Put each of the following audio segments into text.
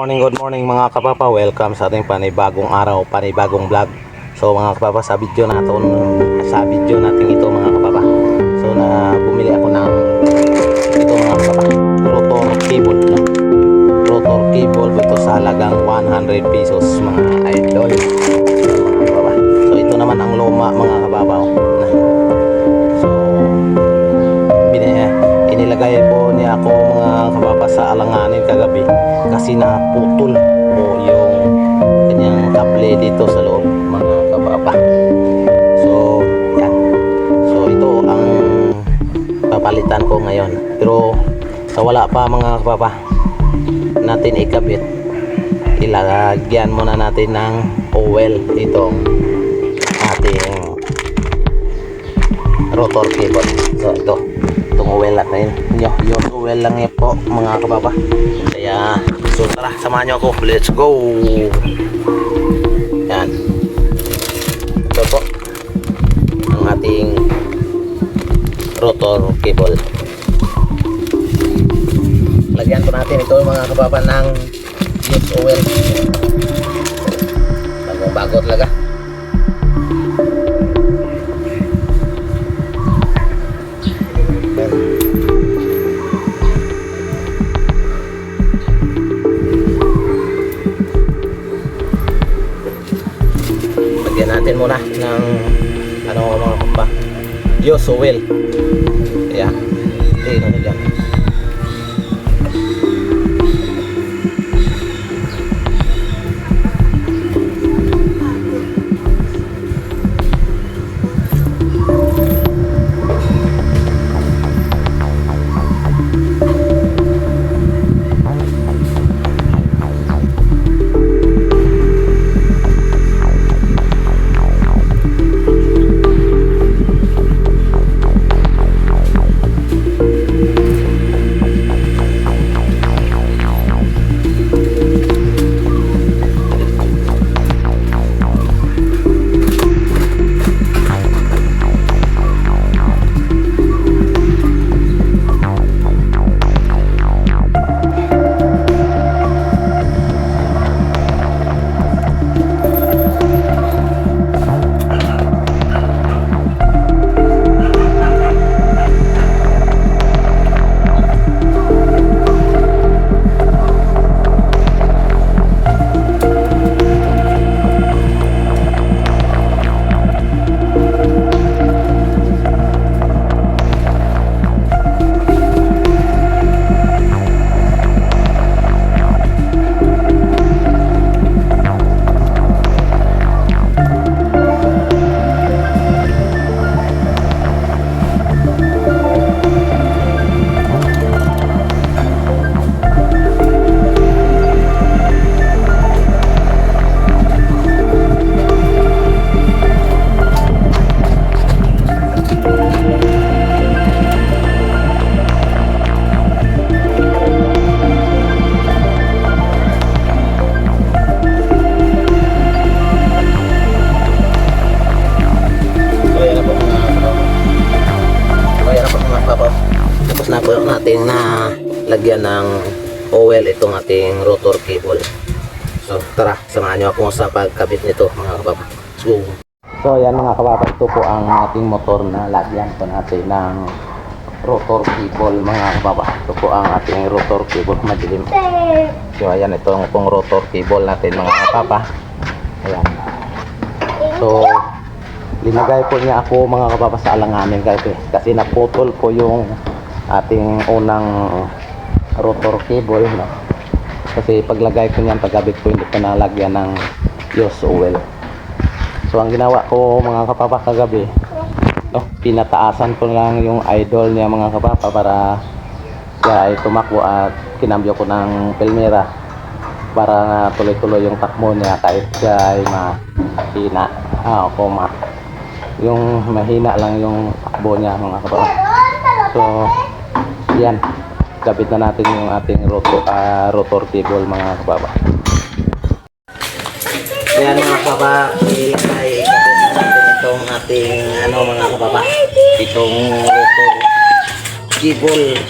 Morning, good morning mga kapapa. Welcome sa ating panibagong araw, panibagong vlog. So mga kapapa, sa video natin, sa video natin ito mga kapapa. So na bumili ako ng ito mga kapapa, rotor cable. No? Rotor cable ito sa halagang 100 pesos mga idol. Kasi naputol po yung kanyang kable dito sa loob mga kababa. So, yan. So, ito ang papalitan ko ngayon. Pero, sa wala pa mga kababa natin ikabit, ilagyan muna natin ng oil itong ating rotor cable. So ito, itong oil natin. Yung, yung oil lang yan po mga kababa. Kaya, so tara, samahan nyo ako. Let's go! Yan. Ito po, ang ating rotor cable. Lagyan po natin ito mga kababa ng used oil. Bago-bago talaga. Lagyan natin muna ng ano mga kappa. Diyos oil. Ayan. Tingnan nyo dyan. So oil itong ating rotor cable. So tara, samahan nyo ako sa pagkabit nito mga kapapa. Let's! So ayan mga kapapa, ito po ang ating motor na lagyan po natin ng rotor cable mga kapapa. Ito po ang ating rotor cable madilim. So ayan, ito ang pong rotor cable natin mga kapapa. Ayan. So, linagay po niya ako mga kababa sa alanganin kasi, kasi naputol po yung ating unang rotor cable no? kasi paglagay ko niyan pagkabit ko hindi ko nalagyan ng use oil. So ang ginawa ko mga kapapa kagabi no, pinataasan ko lang yung idol niya mga kapapa para siya ay tumakbo at kinambyo ko ng pelmera para tuloy-tuloy yung takbo niya kahit siya ay mahina. Ah, o ma. Yung mahina lang yung takbo niya mga kapatid so yan kabit na natin yung ating rotor, ah, rotor cable mga kababa. Yan mga kababa ilagay na natin itong ating ano mga kababa. Itong rotor cable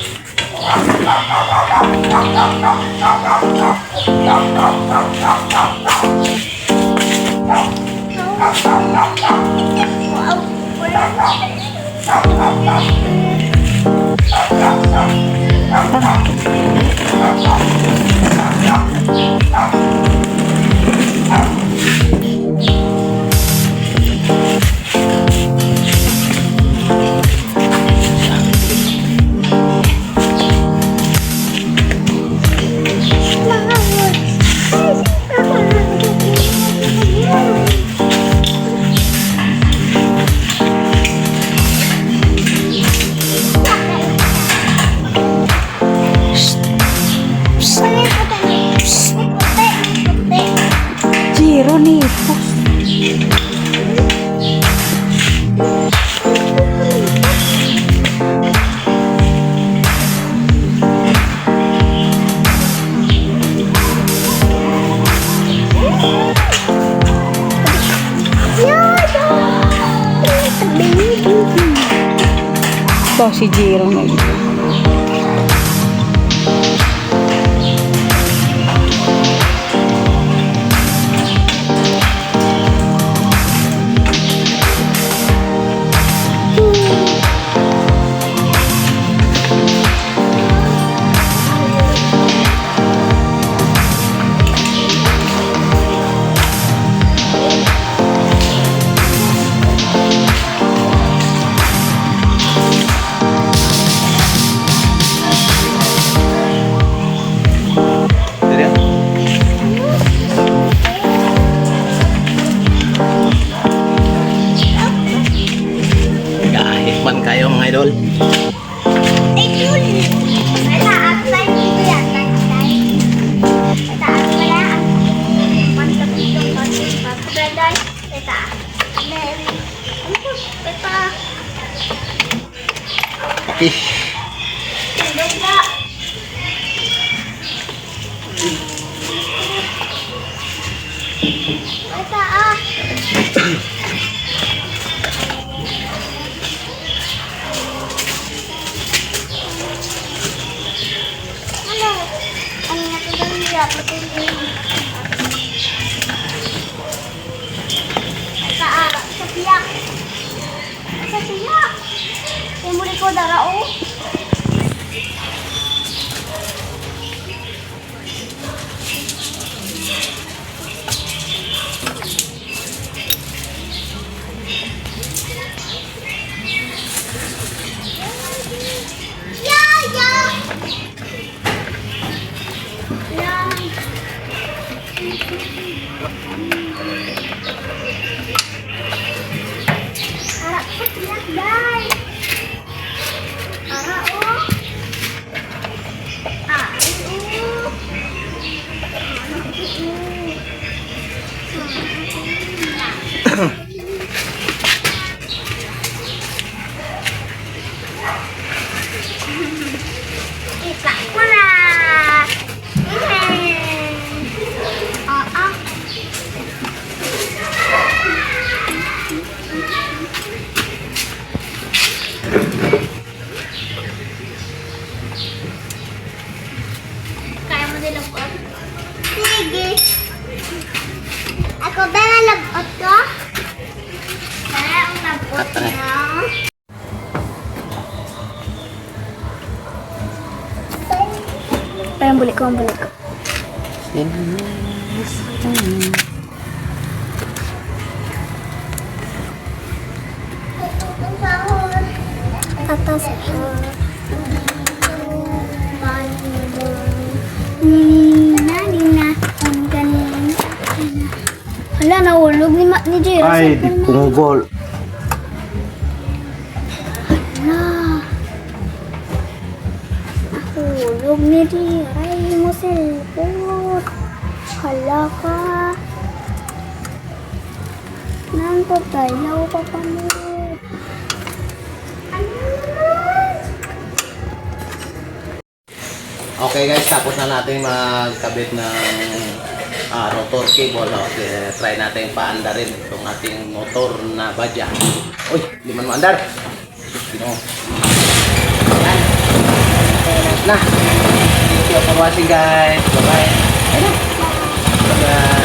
Zero Ito si Jiro na Ako ba nalabot ko? Kaya ang labot niya. Parang balik ko, ang balik ko. Tatas ko. Hala, nahulog ni, Ma- ni Jero. Ay, di punggol. Hala. Nahulog ni Jero. Ay, mo cellphone. Hala ka. Nanto tayo pa pa mo. Ano naman? Okay guys, tapos na natin magkabit ng ah, rotor cable. Okay, try natin paanda rin itong ating motor na badya. Uy, di man maandar. Sino? Yan. Tapos na. Thank you for watching guys. Bye-bye. Na.